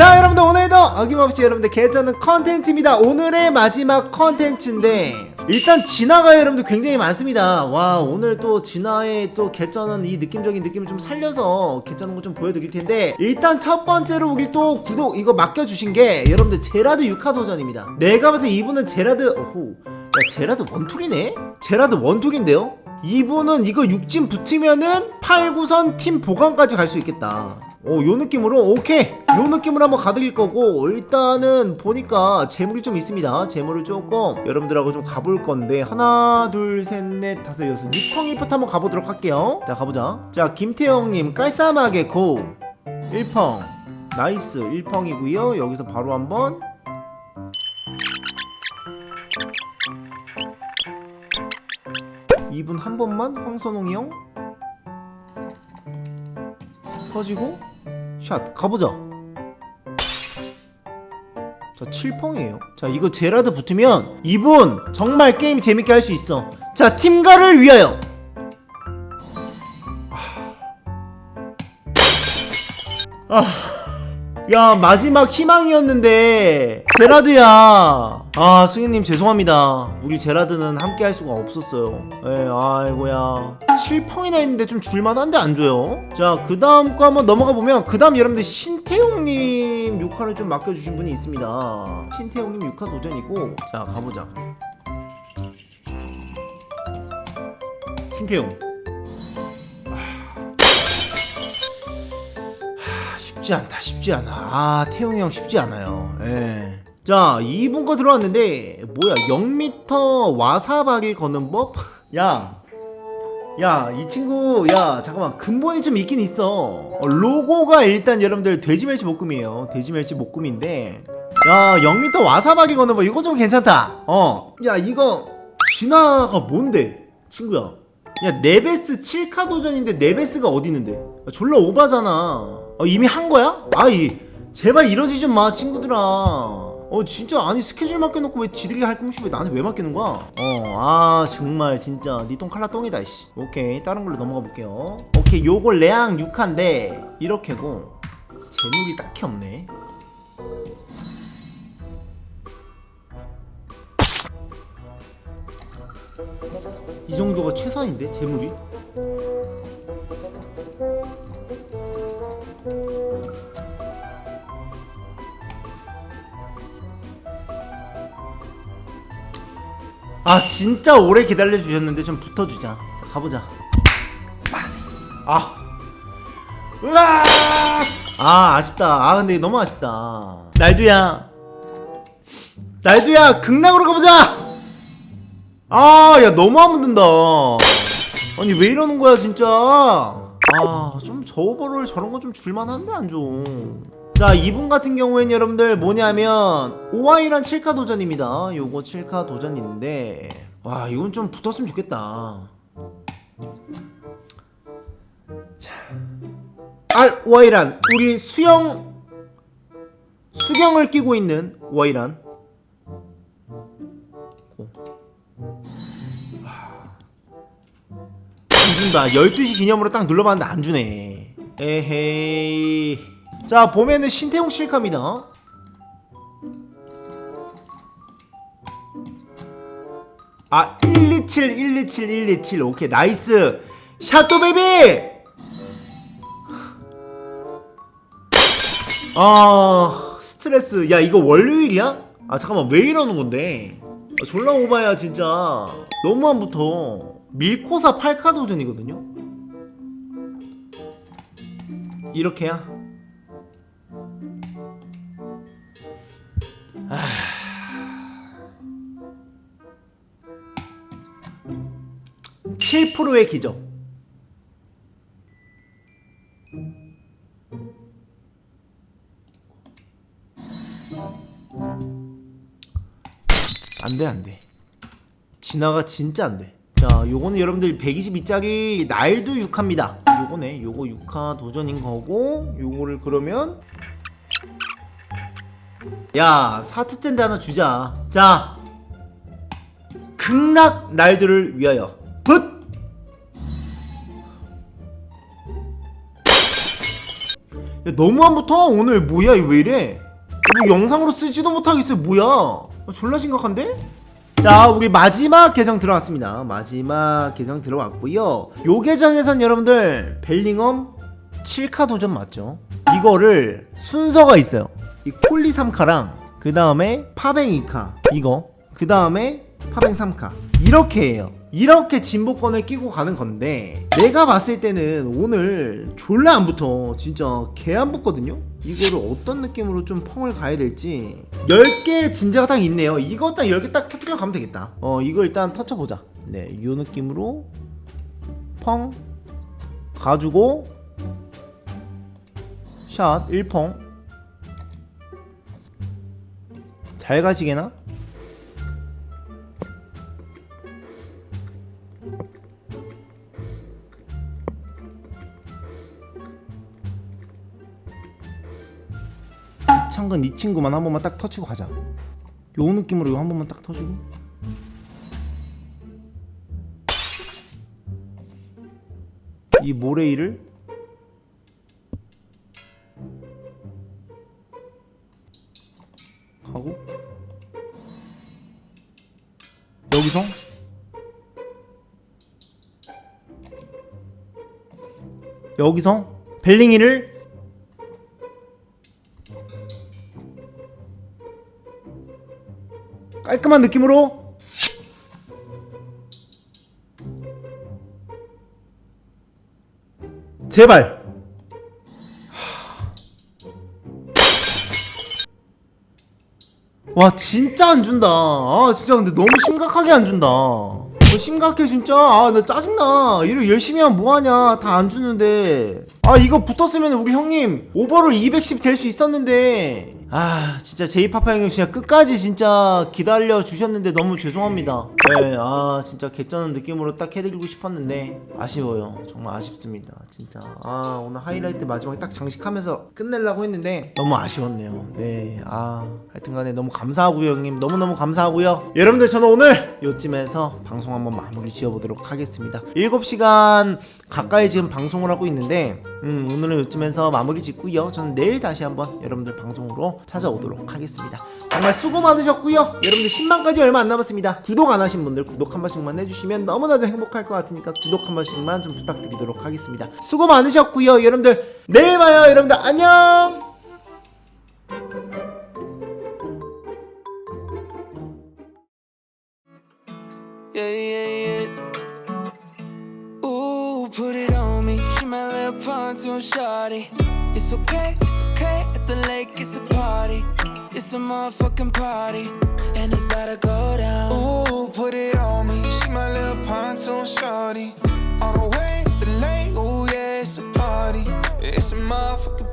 자 여러분들 오늘도 어김없이 여러분들 개쩌는 컨텐츠입니다 오늘의 마지막 컨텐츠인데 일단 진화가 여러분들 굉장히 많습니다 와 오늘 또 진화의 또 개쩌는 이 느낌적인 느낌을 좀 살려서 개쩌는 거 좀 보여드릴 텐데 일단 첫 번째로 우리 또 구독 이거 맡겨주신 게 여러분들 제라드 6화 도전입니다 내가 봐서 이분은 제라드 오호 야 제라드 원툴이네? 제라드 원툴인데요? 이분은 이거 육진 붙으면은 8, 9선 팀 보강까지 갈 수 있겠다 오, 요 느낌으로? 오케이. 요 느낌으로 한번 가드릴 거고 일단은 보니까 재물이 좀 있습니다. 재물을 조금 여러분들하고 좀 가볼 건데 하나 둘 셋 넷 다섯 여섯 6펑 1퍼트 한번 가보도록 할게요. 자 가보자. 자 김태형님 깔쌈하게 고. 1펑. 나이스. 1펑이고요. 여기서 바로 한번. 이분 한 번만 황선홍이 형 터지고 샷 가보자. 자 7펑이에요. 자 이거 제라드 붙으면 이분 정말 게임 재밌게 할 수 있어. 자 팀가를 위하여. 아, 야 마지막 희망이었는데. 제라드야. 아 승희님 죄송합니다. 우리 제라드는 함께 할 수가 없었어요. 에 아이고야. 7펑이나 했는데 좀 줄만한데 안 줘요? 자그 다음 거 한번 넘어가 보면 그 다음 여러분들 신태용님 6화를 좀 맡겨주신 분이 있습니다. 신태용님 6화 도전이고. 자 가보자. 신태용 쉽지 않다 쉽지 않아 아 태용이 형 쉽지 않아요 예. 자 2분 거 들어왔는데 뭐야 0m 와사바를 거는 법? 야 야, 이 친구, 야, 잠깐만, 근본이 좀 있긴 있어. 어, 로고가 일단 여러분들 돼지멸치 볶음이에요. 돼지멸치 볶음인데, 야, 0m 와사바기 거는 뭐, 이거 좀 괜찮다. 어. 야, 이거, 진화가 뭔데? 친구야. 야, 네베스 7카 도전인데, 네베스가 어디 있는데? 야, 졸라 오바잖아. 어, 이미 한 거야? 아이, 제발 이러지 좀 마, 친구들아. 어 진짜 아니 스케줄 맡겨놓고 왜 지들이 할 거면 왜 나한테 왜 맡기는 거야? 어 아 정말 진짜 니 똥 칼라 똥이다 씨. 오케이 다른 걸로 넘어가 볼게요. 오케이 요걸 레앙 6한데 이렇게고 재물이 딱히 없네. 이 정도가 최선인데 재물이? 아 진짜 오래 기다려 주셨는데 좀 붙어주자. 자, 가보자. 아. 으아! 아 아쉽다. 아 근데 너무 아쉽다. 날두야. 날두야 극락으로 가보자. 아 야 너무 안 붙는다. 아니 왜 이러는 거야 진짜. 아 좀 저오버롤 저런 거 좀 줄만한데 안 좀. 자 이분 같은 경우에는 여러분들 뭐냐면 오아이란 7카 도전입니다. 요거 7카 도전인데 와 이건 좀 붙었으면 좋겠다. 자 알, 오아이란 우리 수영 수경을 끼고 있는 오아이란. 안 준다. 12시 기념으로 딱 눌러봤는데 안 주네. 에헤이 자 보면은 신태용 실카입니다. 아 127, 127, 127 오케이 나이스. 샤또 베이비! 아 스트레스. 야 이거 월요일이야? 아 잠깐만 왜 이러는 건데? 아, 졸라 오바야 진짜. 너무 안 붙어. 밀코사 8카 도전이거든요? 이렇게야 7%의 기적. 안 돼, 안 돼. 진화가 진짜 안 돼. 자, 요거는 여러분들 122짜리 날도 6화입니다. 요거네. 요거 6화 도전인 거고, 요거를 그러면 야 사트젠데 하나 주자. 자 극락 날들을 위하여. 붓 야, 야, 너무 안 붙어? 오늘 뭐야? 이거 왜 이래? 뭐 영상으로 쓰지도 못하겠어요 뭐야? 아, 졸라 심각한데? 자 우리 마지막 계정 들어왔습니다. 마지막 계정 들어왔고요. 요 계정에선 여러분들 벨링엄 7카 도전 맞죠? 이거를 순서가 있어요 이 콜리 3카랑 그 다음에 파뱅 2카 이거 그 다음에 파뱅 3카. 이렇게 해요. 이렇게 진보권을 끼고 가는 건데 내가 봤을 때는 오늘 졸라 안 붙어. 진짜 개 안 붙거든요? 이거를 어떤 느낌으로 좀 펑을 가야 될지. 10개 진짜가 딱 있네요. 이거 딱 10개 딱 터뜨려 가면 되겠다. 어 이거 일단 터쳐보자. 네이 느낌으로 펑 가지고 샷 1펑 잘 가시게나? 창근 이 친구만 한 번만 딱 터치고 가자 요 느낌으로 요 한 번만 딱 터지고 이 모래이를 기서 여기서 벨링이를 깔끔한 느낌으로 제발 와 진짜 안 준다. 아 진짜 근데 너무 심각하게 안 준다. 어, 심각해 진짜. 아 나 짜증나. 이를 열심히 하면 뭐하냐. 다 안 주는데. 아 이거 붙었으면 우리 형님 오버롤 210 될 수 있었는데 아 진짜 제이파파 형님 진짜 끝까지 진짜 기다려 주셨는데 너무 죄송합니다. 네아 진짜 개쩌는 느낌으로 딱 해드리고 싶었는데 아쉬워요. 정말 아쉽습니다 진짜. 아 오늘 하이라이트 마지막에 딱 장식하면서 끝내려고 했는데 너무 아쉬웠네요. 네아 하여튼간에 너무 감사하고요 형님. 너무너무 감사하고요. 여러분들 저는 오늘 요쯤에서 방송 한번 마무리 지어보도록 하겠습니다. 7시간 가까이 지금 방송을 하고 있는데 음, 오늘은 요쯤에서 마무리 짓고요. 저는 내일 다시 한번 여러분들 방송으로 찾아오도록 하겠습니다 정말 수고 많으셨고요 여러분들 10만까지 얼마 안 남았습니다 구독 안 하신 분들 구독 한 번씩만 해주시면 너무나도 행복할 것 같으니까 구독 한 번씩만 좀 부탁드리도록 하겠습니다 수고 많으셨고요 여러분들 내일 봐요 여러분들 안녕 Yeah, yeah, yeah. Ooh, put it on me. She my little pontoon shawty. It's okay, it's okay. At the lake, it's party. It's a motherfucking party, and it's about to go down. Ooh, put it on me. She my little pontoon shorty. On the way, the lane, ooh, yeah, it's a party. It's a motherfucking